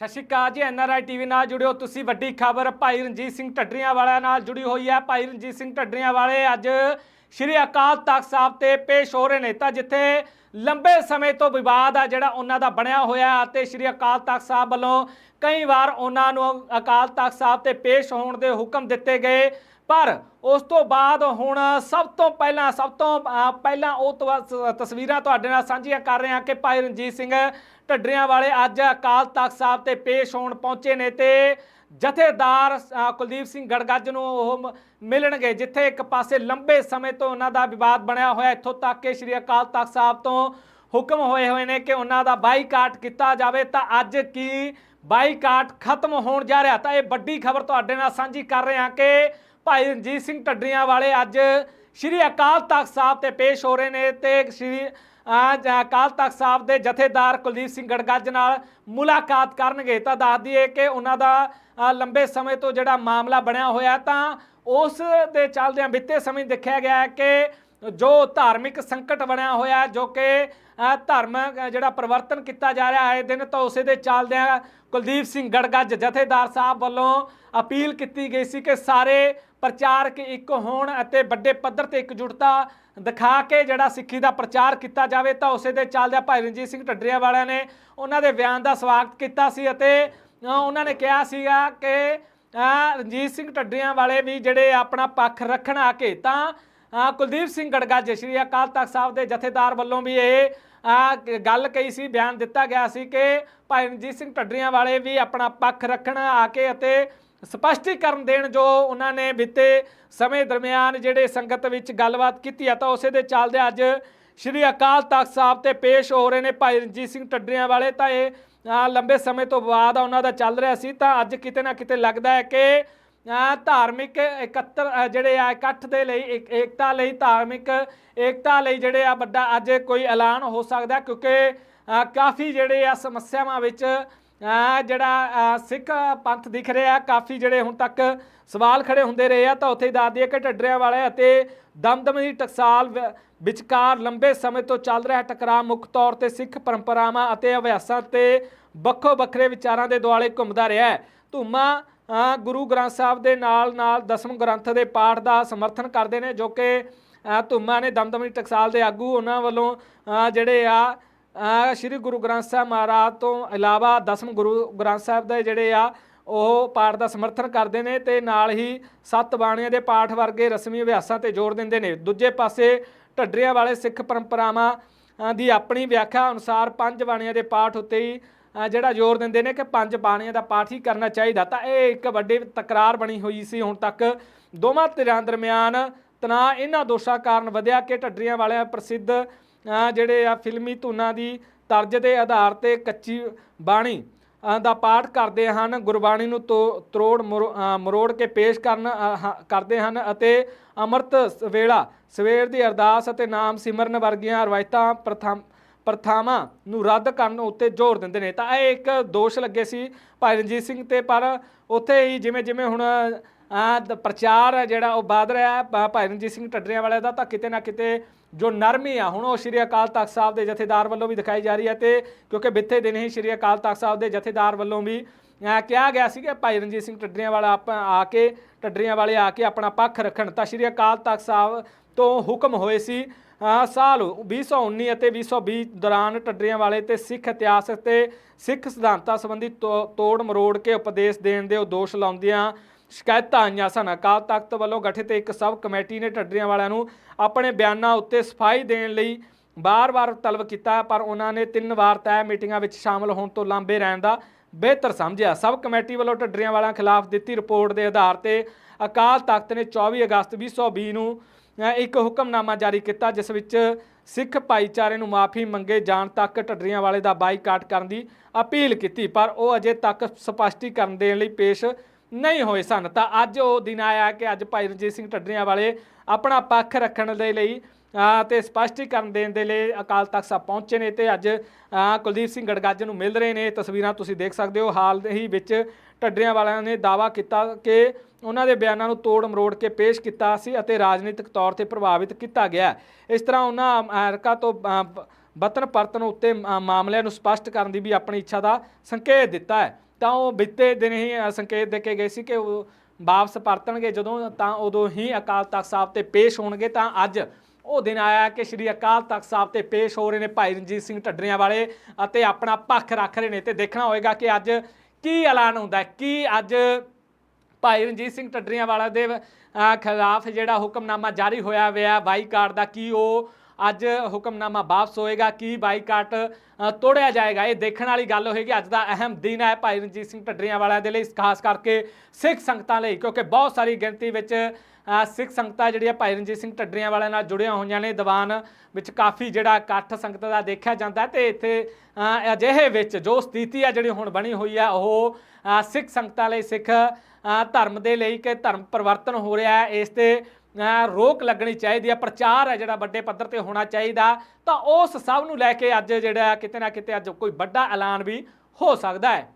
ਸਤਿ ਸ਼੍ਰੀ ਅਕਾਲ ਜੀ NRI TV ਨਾਲ ਜੁੜਿਓ ਤੁਸੀਂ। ਵੱਡੀ ਖਬਰ, ਭਾਈ ਰਣਜੀਤ ਸਿੰਘ ਢੱਡਰੀਆਂ ਵਾਲਿਆਂ ਨਾਲ ਜੁੜੀ ਹੋਈ ਹੈ। ਭਾਈ ਰਣਜੀਤ ਸਿੰਘ ਢੱਡਰੀਆਂ ਵਾਲੇ ਅੱਜ ਸ਼੍ਰੀ ਅਕਾਲ ਤਖਤ ਸਾਹਿਬ ਤੇ ਪੇਸ਼ ਹੋ ਰਹੇ ਨੇ। ਤਾਂ ਜਿੱਥੇ ਲੰਬੇ ਸਮੇਂ ਤੋਂ ਵਿਵਾਦ ਆ ਜਿਹੜਾ ਉਹਨਾਂ ਦਾ ਬਣਿਆ ਹੋਇਆ ਅਤੇ ਸ਼੍ਰੀ ਅਕਾਲ ਤਖਤ ਸਾਹਿਬ ਵੱਲੋਂ ਕਈ ਵਾਰ ਉਹਨਾਂ ਨੂੰ ਅਕਾਲ ਤਖਤ ਸਾਹਿਬ ਤੇ ਪੇਸ਼ ਹੋਣ ਦੇ ਹੁਕਮ ਦਿੱਤੇ ਗਏ। ਪਰ ਉਸ ਤੋਂ ਬਾਅਦ ਹੁਣ ਸਭ ਤੋਂ ਪਹਿਲਾਂ, ਸਭ ਤੋਂ ਪਹਿਲਾਂ ਉਹ ਤਸਵੀਰਾਂ ਤੁਹਾਡੇ ਨਾਲ ਸਾਂਝੀਆਂ ਕਰ ਰਹੇ ਹਾਂ ਕਿ ਭਾਈ ਰਣਜੀਤ ਸਿੰਘ ਢੱਡਰੀਆਂ ਵਾਲੇ ਅੱਜ ਅਕਾਲ ਤਖਤ ਸਾਹਿਬ ਤੇ ਪੇਸ਼ ਹੋਣ ਪਹੁੰਚੇ ਨੇ ਤੇ ਜਥੇਦਾਰ ਕੁਲਦੀਪ ਸਿੰਘ ਗੜਗੱਜ ਨੂੰ ਉਹ ਮ- ਮਿਲਣਗੇ, ਜਿੱਥੇ ਇੱਕ ਪਾਸੇ ਲੰਬੇ ਸਮੇਂ ਤੋਂ ਉਹਨਾਂ ਦਾ ਵਿਵਾਦ ਬਣਿਆ ਹੋਇਆ, ਇੱਥੋਂ ਤੱਕ ਕਿ ਸ਼੍ਰੀ ਅਕਾਲ ਤਖਤ ਸਾਹਿਬ ਤੋਂ ਹੁਕਮ ਹੋਏ ਹੋਏ ਨੇ ਕਿ ਉਹਨਾਂ ਦਾ ਬਾਈਕਾਟ ਕੀਤਾ ਜਾਵੇ, ਤਾਂ ਅੱਜ ਕੀ ਬਾਈਕਾਟ ਖਤਮ ਹੋਣ ਜਾ ਰਿਹਾ? ਤਾਂ ਇਹ ਵੱਡੀ ਖਬਰ ਤੁਹਾਡੇ ਨਾਲ ਸਾਂਝੀ ਕਰ ਰਹੇ ਹਾਂ ਕਿ ਭਾਈ ਰਣਜੀਤ ਸਿੰਘ ਢੱਡਰੀਆਂ ਵਾਲੇ ਅੱਜ ਸ਼੍ਰੀ ਅਕਾਲ ਤਖਤ ਸਾਹਿਬ ਤੇ ਪੇਸ਼ ਹੋ ਰਹੇ ਨੇ ਤੇ ਸ਼੍ਰੀ ਅਕਾਲ ਤਖਤ ਸਾਹਿਬ ਦੇ ਜਥੇਦਾਰ ਕੁਲਦੀਪ ਸਿੰਘ ਗੜਗੱਜ ਨਾਲ ਮੁਲਾਕਾਤ ਕਰਨਗੇ। ਤਾਂ ਦੱਸ ਦਈਏ ਕਿ ਉਹਨਾਂ ਦਾ ਲੰਬੇ ਸਮੇਂ ਤੋਂ ਜਿਹੜਾ ਮਾਮਲਾ ਬਣਿਆ ਹੋਇਆ ਤਾਂ ਉਸ ਦੇ ਚੱਲਦਿਆਂ ਬੀਤੇ ਸਮੇਂ ਦੇਖਿਆ ਗਿਆ ਹੈ ਕਿ ਜੋ ਧਾਰਮਿਕ ਸੰਕਟ ਬਣਿਆ ਹੋਇਆ ਹੈ, ਜੋ ਕਿ ਧਰਮ ਜਿਹੜਾ ਪਰਿਵਰਤਨ ਕੀਤਾ ਜਾ ਰਿਹਾ ਹੈ ਦਿਨ ਤਾਂ ਉਸੇ ਦੇ ਚੱਲਦਿਆਂ ਕੁਲਦੀਪ ਸਿੰਘ ਗੜਗੱਜ ਜਥੇਦਾਰ ਸਾਹਿਬ ਵੱਲੋਂ ਅਪੀਲ ਕੀਤੀ ਗਈ ਸੀ ਕਿ ਸਾਰੇ ਪ੍ਰਚਾਰਕ ਇੱਕ ਹੋਣ ਅਤੇ ਵੱਡੇ ਪੱਧਰ ਤੇ ਇਕਜੁੱਟਤਾ ਦਿਖਾ ਕੇ ਜਿਹੜਾ ਸਿੱਖੀ ਦਾ ਪ੍ਰਚਾਰ ਕੀਤਾ ਜਾਵੇ ਤਾਂ ਉਸੇ ਦੇ ਚੱਲਦਿਆਂ ਭਾਈ ਰਣਜੀਤ ਸਿੰਘ ਢੱਡਰੀਆਂ ਵਾਲਿਆਂ ਨੇ ਉਹਨਾਂ ਦੇ ਬਿਆਨ ਦਾ ਸਵਾਗਤ ਕੀਤਾ ਸੀ ਅਤੇ ਉਹਨਾਂ ਨੇ ਕਿਹਾ ਸੀਗਾ ਕਿ ਰਣਜੀਤ ਸਿੰਘ ਢੱਡਰੀਆਂ ਵਾਲੇ ਵੀ ਜਿਹੜੇ ਆਪਣਾ ਪੱਖ ਰੱਖਣ ਆ ਕੇ ਤਾਂ ਕੁਲਦੀਪ ਸਿੰਘ ਗੜਗਾ ਗੜਗੱਜ ਸ਼੍ਰੀ ਅਕਾਲ ਤਖਤ ਸਾਹਿਬ ਦੇ ਜਥੇਦਾਰ ਵੱਲੋਂ ਵੀ ਇਹ ਗੱਲ ਕਹੀ ਸੀ, ਬਿਆਨ ਦਿੱਤਾ ਗਿਆ ਸੀ ਕਿ ਭਾਈ ਰਣਜੀਤ ਸਿੰਘ ਢੱਡਰੀਆਂ ਵਾਲੇ ਵੀ ਆਪਣਾ ਪੱਖ ਰੱਖਣ, ਆ ਕੇ ਅਤੇ ਸਪਸ਼ਟੀਕਰਨ ਦੇਣ ਜੋ ਉਹਨਾਂ ਨੇ ਬੀਤੇ ਸਮੇਂ ਦਰਮਿਆਨ ਜਿਹੜੇ ਸੰਗਤ ਵਿੱਚ ਗੱਲਬਾਤ ਕੀਤੀ ਆ, ਤਾਂ ਉਸੇ ਦੇ ਚੱਲਦੇ ਅੱਜ ਸ਼੍ਰੀ ਅਕਾਲ ਤਖਤ ਸਾਹਿਬ ਤੇ ਪੇਸ਼ ਹੋ ਰਹੇ ਨੇ ਭਾਈ ਰਣਜੀਤ ਸਿੰਘ ਟੱਡਰੀਆਂ ਵਾਲੇ, ਤਾਂ ਇਹ ਲੰਬੇ ਸਮੇਂ ਤੋਂ ਬਾਅਦ ਉਹਨਾਂ ਦਾ ਚੱਲ ਰਿਹਾ ਸੀ, ਤਾਂ ਅੱਜ ਕਿਤੇ ਨਾ ਕਿਤੇ ਲੱਗਦਾ ਹੈ ਕਿ ਧਾਰਮਿਕ ਇਕੱਤਰ ਅ, ਜਿਹੜੇ ਆ ਇਕੱਠ ਦੇ ਲਈ ਇੱਕ ਏਕਤਾ ਲਈ ਧਾਰਮਿਕ ਏਕਤਾ ਲਈ ਜਿਹੜੇ ਆ ਵੱਡਾ ਅੱਜ ਕੋਈ ਐਲਾਨ ਹੋ ਸਕਦਾ ਕਿਉਂਕਿ ਕਾਫੀ ਜਿਹੜੇ ਆ ਸਮੱਸਿਆਵਾਂ ਵਿੱਚ ਜਿਹੜਾ ਸਿੱਖ ਪੰਥ ਦਿਖ ਰਿਹਾ ਕਾਫੀ ਜਿਹੜੇ ਹੁਣ ਤੱਕ ਸਵਾਲ ਖੜੇ ਹੁੰਦੇ ਰਹੇ ਆ ਤਾਂ ਉੱਥੇ ਹੀ ਦੱਸ ਦਈਏ ਕਿ ਢੱਡਰਿਆਂ ਵਾਲੇ ਅਤੇ ਦਮਦਮ ਦੀ ਟਕਸਾਲ ਵ- ਵਿਚਕਾਰ ਲੰਬੇ ਸਮੇਂ ਤੋਂ ਚੱਲ ਰਿਹਾ ਟਕਰਾਅ ਮੁੱਖ ਤੌਰ ਤੇ ਸਿੱਖ ਪਰੰਪਰਾਵਾਂ ਅਤੇ ਅਭਿਆਸਾਂ ਤੇ ਵੱਖੋ ਵੱਖਰੇ ਵਿਚਾਰਾਂ ਦੇ ਦੁਆਲੇ ਘੁੰਮਦਾ ਰਿਹਾ ਹੈ। ਧੂਮਾ ਗੁਰੂ ਗ੍ਰੰਥ ਸਾਹਿਬ ਦੇ ਨਾਲ ਨਾਲ ਦਸਮ ਗ੍ਰੰਥ ਦੇ ਪਾਠ ਦਾ ਸਮਰਥਨ ਕਰਦੇ ਨੇ, ਜੋ ਕਿ ਧੁੰਮਾ ਨੇ ਦਮਦਮੀ ਟਕਸਾਲ ਦੇ ਆਗੂ ਉਹਨਾਂ ਵੱਲੋਂ ਜਿਹੜੇ ਆ ਸ਼੍ਰੀ ਗੁਰੂ ਗ੍ਰੰਥ ਸਾਹਿਬ ਮਹਾਰਾਜ ਤੋਂ ਇਲਾਵਾ ਦਸਮ ਗੁਰੂ ਗ੍ਰੰਥ ਸਾਹਿਬ ਦੇ ਜਿਹੜੇ ਆ, ਉਹ ਪਾਠ ਦਾ ਸਮਰਥਨ ਕਰਦੇ ਨੇ ਤੇ ਨਾਲ ਹੀ ਸੱਤ ਬਾਣੀਆਂ ਦੇ ਪਾਠ ਵਰਗੇ ਰਸਮੀ ਅਭਿਆਸਾਂ ਤੇ ਜ਼ੋਰ ਦਿੰਦੇ ਨੇ। ਦੂਜੇ ਪਾਸੇ ਢੱਡਰੀਆਂ ਵਾਲੇ ਸਿੱਖ ਪਰੰਪਰਾਵਾਂ ਦੀ ਆਪਣੀ ਵਿਆਖਿਆ ਅਨੁਸਾਰ ਪੰਜ ਬਾਣੀਆਂ ਦੇ ਪਾਠ ਉੱਤੇ ਹੀ ਜਿਹੜਾ ਜ਼ੋਰ ਦਿੰਦੇ ਨੇ ਕਿ ਪੰਜ ਬਾਣੀਆਂ ਦਾ ਪਾਠ ਹੀ ਕਰਨਾ ਚਾਹੀਦਾ, ਤਾਂ ਇਹ ਇੱਕ ਵੱਡੀ ਤਕਰਾਰ ਬਣੀ ਹੋਈ ਸੀ ਹੁਣ ਤੱਕ। ਦੋਵਾਂ ਧਿਰਾਂ ਦਰਮਿਆਨ ਤਣਾਅ ਇਹਨਾਂ ਦੋਸ਼ਾਂ ਕਾਰਨ ਵਧਿਆ ਕਿ ਢੱਡਰੀਆਂ ਵਾਲਿਆਂ ਪ੍ਰਸਿੱਧ ਜਿਹੜੇ ਆ ਫਿਲਮੀ ਧੁਨਾਂ ਦੀ ਤਰਜ ਦੇ ਆਧਾਰ ਤੇ ਕੱਚੀ ਬਾਣੀ ਦਾ ਪਾਠ ਕਰਦੇ ਹਨ। ਗੁਰਬਾਣੀ ਨੂੰ ਤੋ- ਤਰੋੜ ਮਰੋ- ਮਰੋੜ ਕੇ ਪੇਸ਼ ਕਰਨ ਕਰਦੇ ਹਨ ਅਤੇ ਅੰਮ੍ਰਿਤ ਵੇਲਾ ਸਵੇਰ ਦੀ ਅਰਦਾਸ ਅਤੇ ਨਾਮ ਸਿਮਰਨ ਵਰਗੀਆਂ ਰਵਾਇਤਾਂ ਪ੍ਰਥਮ ਪ੍ਰਥਾਵਾਂ ਨੂੰ ਰੱਦ ਕਰਨ ਉੱਤੇ ਜ਼ੋਰ ਦਿੰਦੇ ਨੇ। ਤਾਂ ਇਹ ਇੱਕ ਦੋਸ਼ ਲੱਗੇ ਸੀ ਭਾਈ ਰਣਜੀਤ ਸਿੰਘ ਤੇ, ਪਰ ਉੱਥੇ ਹੀ ਜਿਵੇਂ ਜਿਵੇਂ ਹੁਣ ਆ ਪ੍ਰਚਾਰ ਹੈ ਜਿਹੜਾ ਉਹ ਵੱਧ ਰਿਹਾ ਹੈ ਭਾਈ ਰਣਜੀਤ ਸਿੰਘ ਢੱਡਰੀਆਂ ਵਾਲੇ ਦਾ, ਤਾਂ ਕਿਤੇ ਨਾ ਕਿਤੇ ਜੋ ਨਰਮੀ ਆ, ਹੁਣ ਉਹ ਸ਼੍ਰੀ ਅਕਾਲ ਤਖਤ ਸਾਹਿਬ ਦੇ ਜਥੇਦਾਰ ਵੱਲੋਂ ਵੀ ਦਿਖਾਈ ਜਾ ਰਹੀ ਹੈ ਤੇ ਕਿਉਂਕਿ ਬਿੱਥੇ ਦਿਨ ਹੀ ਸ਼੍ਰੀ ਅਕਾਲ ਤਖਤ ਸਾਹਿਬ ਦੇ ਜਥੇਦਾਰ ਵੱਲੋਂ ਵੀ ਕਿਹਾ ਗਿਆ ਸੀ ਕਿ ਭਾਈ ਰਣਜੀਤ ਸਿੰਘ ਢੱਡਰੀਆਂ ਵਾਲਾ ਆਪਾਂ, ਆ ਕੇ ਟੱਡਰੀਆਂ ਵਾਲੇ ਆ ਕੇ ਆਪਣਾ ਪੱਖ ਰੱਖਣ। ਤਾਂ ਸ਼੍ਰੀ ਅਕਾਲ ਤਖਤ ਸਾਹਿਬ ਤੋਂ ਹੁਕਮ ਹੋਏ ਸੀ ਸਾਲ 2019 ਅਤੇ 2020 ਦੌਰਾਨ ਢੱਡਰੀਆਂ ਵਾਲੇ ਤੇ ਸਿੱਖ ਇਤਿਹਾਸ ਅਤੇ ਸਿੱਖ ਸਿਧਾਂਤਾਂ ਸੰਬੰਧੀ ਤੋ- ਤੋੜ ਮਰੋੜ ਕੇ ਉਪਦੇਸ਼ ਦੇਣ ਦੇ ਉਹ ਦੋਸ਼ ਲਾਉਂਦਿਆਂ ਸ਼ਿਕਾਇਤਾਂ ਆਈਆਂ ਸਨ। ਅਕਾਲ ਤਖਤ ਵੱਲੋਂ ਗਠਿਤ ਇੱਕ ਸਬ ਕਮੇਟੀ ਨੇ ਟੱਡਰੀਆਂ ਵਾਲਿਆਂ ਨੂੰ ਆਪਣੇ ਬਿਆਨਾਂ ਉੱਤੇ ਸਫ਼ਾਈ ਦੇਣ ਲਈ ਬਾਰ-ਬਾਰ ਤਲਬ ਕੀਤਾ, ਪਰ ਉਹਨਾਂ ਨੇ ਤਿੰਨ ਵਾਰ ਤੈਅ ਮੀਟਿੰਗਾਂ ਵਿੱਚ ਸ਼ਾਮਲ ਹੋਣ ਤੋਂ ਲਾਂਭੇ ਰਹਿਣ ਦਾ ਬਿਹਤਰ ਸਮਝਿਆ। ਸਬ ਕਮੇਟੀ ਵੱਲੋਂ ਢੱਡਰੀਆਂ ਵਾਲਿਆਂ ਖਿਲਾਫ ਦਿੱਤੀ ਰਿਪੋਰਟ ਦੇ ਆਧਾਰ ਤੇ ਅਕਾਲ ਤਖਤ ਨੇ 24 ਅਗਸਤ 2020 ਨੂੰ ਇੱਕ ਹੁਕਮਨਾਮਾ ਜਾਰੀ ਕੀਤਾ, ਜਿਸ ਵਿੱਚ ਸਿੱਖ ਭਾਈਚਾਰੇ ਨੂੰ ਮਾਫੀ ਮੰਗੇ ਜਾਣ ਤੱਕ ਢੱਡਰੀਆਂ ਵਾਲੇ ਦਾ ਬਾਈਕਾਟ ਕਰਨ ਦੀ ਅਪੀਲ ਕੀਤੀ, ਪਰ ਉਹ ਅਜੇ ਤੱਕ ਸਪਸ਼ਟੀਕਰਨ ਦੇਣ ਲਈ ਪੇਸ਼ ਨਹੀਂ ਹੋਏ ਸਨ। ਤਾਂ ਅੱਜ ਉਹ ਦਿਨ ਆਇਆ ਕਿ ਅੱਜ ਭਾਈ ਰਣਜੀਤ ਸਿੰਘ ਢੱਡਰੀਆਂ ਵਾਲੇ ਆਪਣਾ ਪੱਖ ਰੱਖਣ ਦੇ ਲਈ ਤੇ ਸਪਸ਼ਟੀਕਰਨ ਦੇਣ ਦੇ ਲਈ ਅਕਾਲ ਤਖਤ ਸਾਹਿਬ ਪਹੁੰਚੇ ਨੇ ਤੇ ਅੱਜ ਕੁਲਦੀਪ ਸਿੰਘ ਗੜਗਾਜਰ ਨੂੰ ਮਿਲ ਰਹੇ ਨੇ। ਤਸਵੀਰਾਂ ਤੁਸੀਂ ਦੇਖ ਸਕਦੇ ਹੋ। ਹਾਲ ਹੀ ਵਿੱਚ ਢੱਡਰੀਆਂ ਵਾਲਿਆਂ ਨੇ ਦਾਵਾ ਕੀਤਾ ਕਿ ਉਹਨਾਂ ਦੇ ਬਿਆਨਾਂ ਨੂੰ ਤੋੜ ਮਰੋੜ ਕੇ ਪੇਸ਼ ਕੀਤਾ ਸੀ ਅਤੇ ਰਾਜਨੀਤਿਕ ਤੌਰ ਤੇ ਪ੍ਰਭਾਵਿਤ ਕੀਤਾ ਗਿਆ। ਇਸ ਤਰ੍ਹਾਂ ਉਹਨਾਂ ਅਮਰੀਕਾ ਤੋਂ ਅ, ਬ- ਪਰਤਨ ਉੱਤੇ ਮਾਮਲਿਆਂ ਨੂੰ ਸਪਸ਼ਟ ਕਰਨ ਦੀ ਵੀ ਆਪਣੀ ਇੱਛਾ ਦਾ ਸੰਕੇਤ ਦਿੱਤਾ ਹੈ। ਤਾਂ ਉਹ ਬੀਤੇ ਦਿਨ ਹੀ ਸੰਕੇਤ ਦੇ ਕੇ ਗਏ ਸੀ ਕਿ ਉਹ ਵਾਪਸ ਪਰਤਣਗੇ। ਜਦੋਂ ਤਾਂ ਉਦੋਂ ਹੀ ਅਕਾਲ ਤਖਤ ਸਾਹਿਬ ਤੇ ਪੇਸ਼ ਹੋਣਗੇ ਤਾਂ ਅੱਜ ਉਹ ਦਿਨ ਆਇਆ ਕਿ ਸ਼੍ਰੀ ਅਕਾਲ ਤਖਤ ਸਾਹਿਬ ਤੇ ਪੇਸ਼ ਹੋ ਰਹੇ ਨੇ ਭਾਈ ਰਣਜੀਤ ਸਿੰਘ ਢੱਡਰੀਆਂ ਵਾਲੇ ਅਤੇ ਆਪਣਾ ਪੱਖ ਰੱਖ ਰਹੇ ਨੇ ਤੇ ਦੇਖਣਾ ਹੋਏਗਾ ਕਿ ਅੱਜ ਕੀ ਐਲਾਨ ਹੁੰਦਾ ਕੀ ਅੱਜ ਭਾਈ ਰਣਜੀਤ ਸਿੰਘ ਢੱਡਰੀਆਂ ਵਾਲਾ ਦੇ ਖਿਲਾਫ ਜਿਹੜਾ ਹੁਕਮਨਾਮਾ ਜਾਰੀ ਹੋਇਆ ਹੋਇਆ ਬਾਈਕਾਟ ਦਾ, ਕੀ ਉਹ ਅੱਜ ਹੁਕਮਨਾਮਾ ਵਾਪਸ ਹੋਏਗਾ, ਕੀ ਬਾਈਕਾਟ ਤੋੜਿਆ ਜਾਏਗਾ? ਇਹ ਦੇਖਣ ਵਾਲੀ ਗੱਲ ਹੋਏਗੀ। ਅੱਜ ਦਾ ਅਹਿਮ ਦਿਨ ਹੈ ਭਾਈ ਰਣਜੀਤ ਸਿੰਘ ਢੱਡਰੀਆਂ ਵਾਲਿਆਂ ਦੇ ਲਈ, ਖਾਸ ਕਰਕੇ ਸਿੱਖ ਸੰਗਤਾਂ ਲਈ, ਕਿਉਂਕਿ ਬਹੁਤ ਸਾਰੀ ਗਿਣਤੀ ਵਿੱਚ ਸਿੱਖ ਸੰਗਤਾਂ ਜਿਹੜੀਆਂ ਭਾਈ ਰਣਜੀਤ ਸਿੰਘ ਢੱਡਰੀਆਂ ਵਾਲਿਆਂ ਨਾਲ ਜੁੜੀਆਂ ਹੋਈਆਂ ਨੇ, ਦੀਵਾਨ ਵਿੱਚ ਕਾਫੀ ਜਿਹੜਾ ਇਕੱਠ ਸੰਗਤ ਦਾ ਦੇਖਿਆ ਜਾਂਦਾ ਹੈ ਤੇ ਇੱਥੇ ਅਜਿਹੇ ਵਿੱਚ ਜੋ ਸਥਿਤੀ ਆ ਜਿਹੜੀ ਹੁਣ ਬਣੀ ਹੋਈ ਆ, ਉਹ ਸਿੱਖ ਸੰਗਤਾਂ ਲਈ, ਸਿੱਖ ਧਰਮ ਦੇ ਲਈ ਕਿ ਧਰਮ ਪਰਿਵਰਤਨ ਹੋ ਰਿਹਾ ਹੈ, ਇਸ ਤੇ ਰੋਕ ਲੱਗਣੀ ਚਾਹੀਦੀ ਹੈ ਪ੍ਰਚਾਰ ਹੈ ਜਿਹੜਾ ਵੱਡੇ ਪੱਧਰ ਤੇ ਹੋਣਾ ਚਾਹੀਦਾ, ਤਾਂ ਉਸ ਸਭ ਨੂੰ ਲੈ ਕੇ ਅੱਜ ਜਿਹੜਾ ਕਿਤੇ ਨਾ ਕਿਤੇ ਅੱਜ ਕੋਈ ਵੱਡਾ ਐਲਾਨ ਵੀ ਹੋ ਸਕਦਾ ਹੈ।